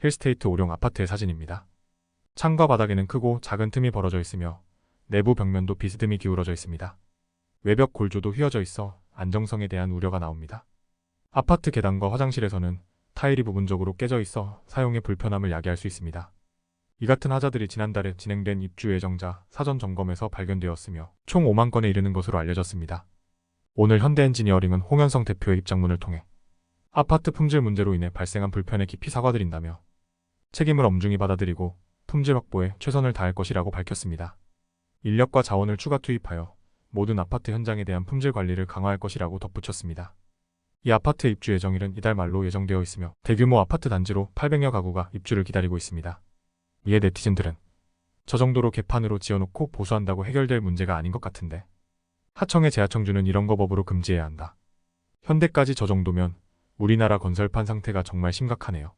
힐스테이트 오룡 아파트의 사진입니다. 창과 바닥에는 크고 작은 틈이 벌어져 있으며 내부 벽면도 비스듬히 기울어져 있습니다. 외벽 골조도 휘어져 있어 안정성에 대한 우려가 나옵니다. 아파트 계단과 화장실에서는 타일이 부분적으로 깨져 있어 사용에 불편함을 야기할 수 있습니다. 이 같은 하자들이 지난달에 진행된 입주 예정자 사전 점검에서 발견되었으며 총 5만 건에 이르는 것으로 알려졌습니다. 오늘 현대엔지니어링은 홍현성 대표의 입장문을 통해 아파트 품질 문제로 인해 발생한 불편에 깊이 사과드린다며 책임을 엄중히 받아들이고 품질 확보에 최선을 다할 것이라고 밝혔습니다. 인력과 자원을 추가 투입하여 모든 아파트 현장에 대한 품질 관리를 강화할 것이라고 덧붙였습니다. 이 아파트 입주 예정일은 이달 말로 예정되어 있으며 대규모 아파트 단지로 800여 가구가 입주를 기다리고 있습니다. 이에 네티즌들은 저 정도로 개판으로 지어놓고 보수한다고 해결될 문제가 아닌 것 같은데 하청의 재하청주는 이런 거 법으로 금지해야 한다. 현대까지 저 정도면 우리나라 건설판 상태가 정말 심각하네요.